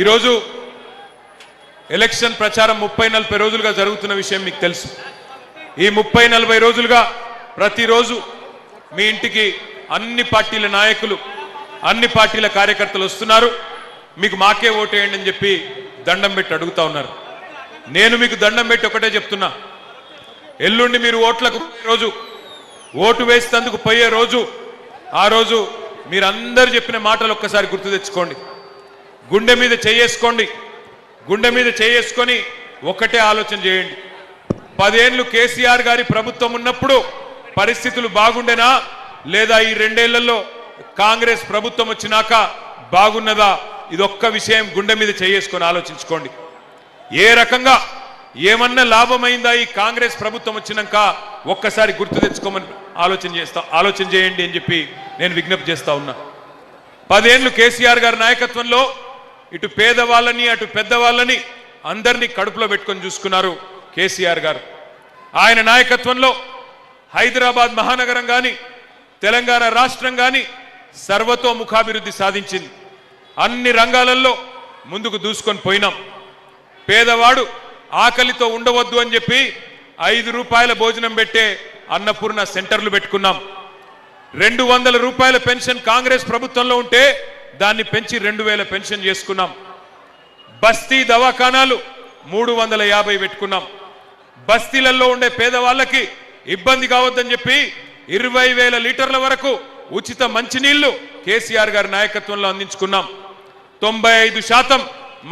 ఈరోజు ఎలక్షన్ ప్రచారం ముప్పై నలభై రోజులుగా జరుగుతున్న విషయం మీకు తెలుసు. ఈ ముప్పై నలభై రోజులుగా ప్రతిరోజు మీ ఇంటికి అన్ని పార్టీల నాయకులు అన్ని పార్టీల కార్యకర్తలు వస్తున్నారు. మీకు మాకే ఓటేయండి అని చెప్పి దండం పెట్టి అడుగుతా ఉన్నారు. నేను మీకు దండం పెట్టి ఒకటే చెప్తున్నా. ఎల్లుండి మీరు ఓట్లకు రోజు ఓటు వేసినందుకు పోయే రోజు ఆ రోజు మీరందరూ చెప్పిన మాటలు ఒక్కసారి గుర్తు తెచ్చుకోండి. గుండె మీద చేసుకోండి గుండె మీద చేసుకొని ఒక్కటే ఆలోచన చేయండి. పదేళ్ళు కేసీఆర్ గారి ప్రభుత్వం ఉన్నప్పుడు పరిస్థితులు బాగుండేనా? లేదా ఈ రెండేళ్ళలో కాంగ్రెస్ ప్రభుత్వం వచ్చినాక బాగున్నదా? ఇదొక్క విషయం గుండె మీద చేసుకొని ఆలోచించుకోండి. ఏ రకంగా ఏమన్నా లాభమైందా ఈ కాంగ్రెస్ ప్రభుత్వం వచ్చినాక? ఒక్కసారి గుర్తు తెచ్చుకోమని ఆలోచన చేస్తా ఆలోచన చేయండి అని చెప్పి నేను విజ్ఞప్తి చేస్తా ఉన్నా. పదేళ్ళు కేసీఆర్ గారి నాయకత్వంలో ఇటు పేదవాళ్ళని అటు పెద్దవాళ్ళని అందరినీ కడుపులో పెట్టుకొని చూసుకున్నారు కేసీఆర్ గారు. ఆయన నాయకత్వంలో హైదరాబాద్ మహానగరం కానీ తెలంగాణ రాష్ట్రం కానీ సర్వతోముఖాభివృద్ధి సాధించింది. అన్ని రంగాలలో ముందుకు దూసుకొని పోయినాం. పేదవాడు ఆకలితో ఉండవద్దు అని చెప్పి ఐదు రూపాయల భోజనం పెట్టే అన్నపూర్ణ సెంటర్లు పెట్టుకున్నాం. రెండు వందల రూపాయల పెన్షన్ కాంగ్రెస్ ప్రభుత్వంలో ఉంటే దాన్ని పెంచి రెండు వేల పెన్షన్ చేసుకున్నాం. బస్తీ దవాఖానాలు మూడు వందల యాభై పెట్టుకున్నాం. బస్తీలలో ఉండే పేదవాళ్ళకి ఇబ్బంది కావద్దని చెప్పి ఇరవై వేల లీటర్ల వరకు ఉచిత మంచినీళ్ళు కేసీఆర్ గారి నాయకత్వంలో అందించుకున్నాం. తొంభై ఐదు శాతం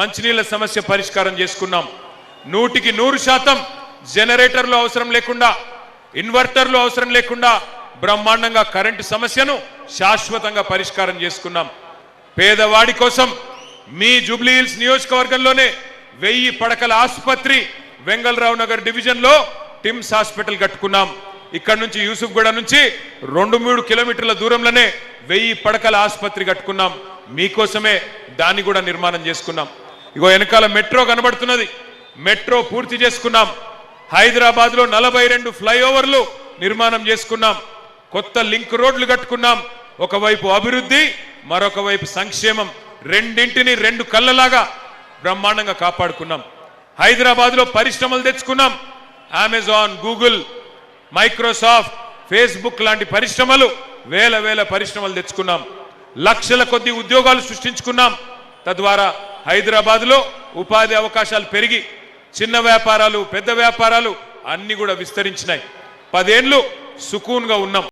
మంచినీళ్ళ సమస్య పరిష్కారం చేసుకున్నాం. నూటికి నూరు శాతం జనరేటర్లు అవసరం లేకుండా ఇన్వర్టర్లు అవసరం లేకుండా బ్రహ్మాండంగా కరెంటు సమస్యను శాశ్వతంగా పరిష్కారం చేసుకున్నాం. పేదవాడి కోసం మీ జూబ్లీ హిల్స్ నియోజకవర్గంలోనే వెయ్యి పడకల ఆసుపత్రి వెంగళరావు నగర్ డివిజన్లో టిమ్స్ హాస్పిటల్ కట్టుకున్నాం. ఇక్కడ నుంచి యూసుఫ్గూడ నుంచి రెండు మూడు కిలోమీటర్ల దూరంలోనే వెయ్యి పడకల ఆసుపత్రి కట్టుకున్నాం. మీకోసమే దాన్ని కూడా నిర్మాణం చేసుకున్నాం. ఇగో వెనకాల మెట్రో కనబడుతున్నది. మెట్రో పూర్తి చేసుకున్నాం. హైదరాబాద్లో నలభై రెండు ఫ్లైఓవర్లు నిర్మాణం చేసుకున్నాం. కొత్త లింక్ రోడ్లు కట్టుకున్నాం. ఒకవైపు అభివృద్ధి మరొక వైపు సంక్షేమం. రెండింటిని రెండు కళ్ళలాగా బ్రహ్మాండంగా కాపాడుకున్నాం. హైదరాబాద్లో పరిశ్రమలు తెచ్చుకున్నాం. అమెజాన్ గూగుల్ మైక్రోసాఫ్ట్ ఫేస్బుక్ లాంటి పరిశ్రమలు వేల వేల పరిశ్రమలు తెచ్చుకున్నాం. లక్షల కొద్ది ఉద్యోగాలు సృష్టించుకున్నాం. తద్వారా హైదరాబాద్లో ఉపాధి అవకాశాలు పెరిగి చిన్న వ్యాపారాలు పెద్ద వ్యాపారాలు అన్ని కూడా విస్తరించినాయి. పదేళ్ళు సుకూన్గా ఉన్నాం.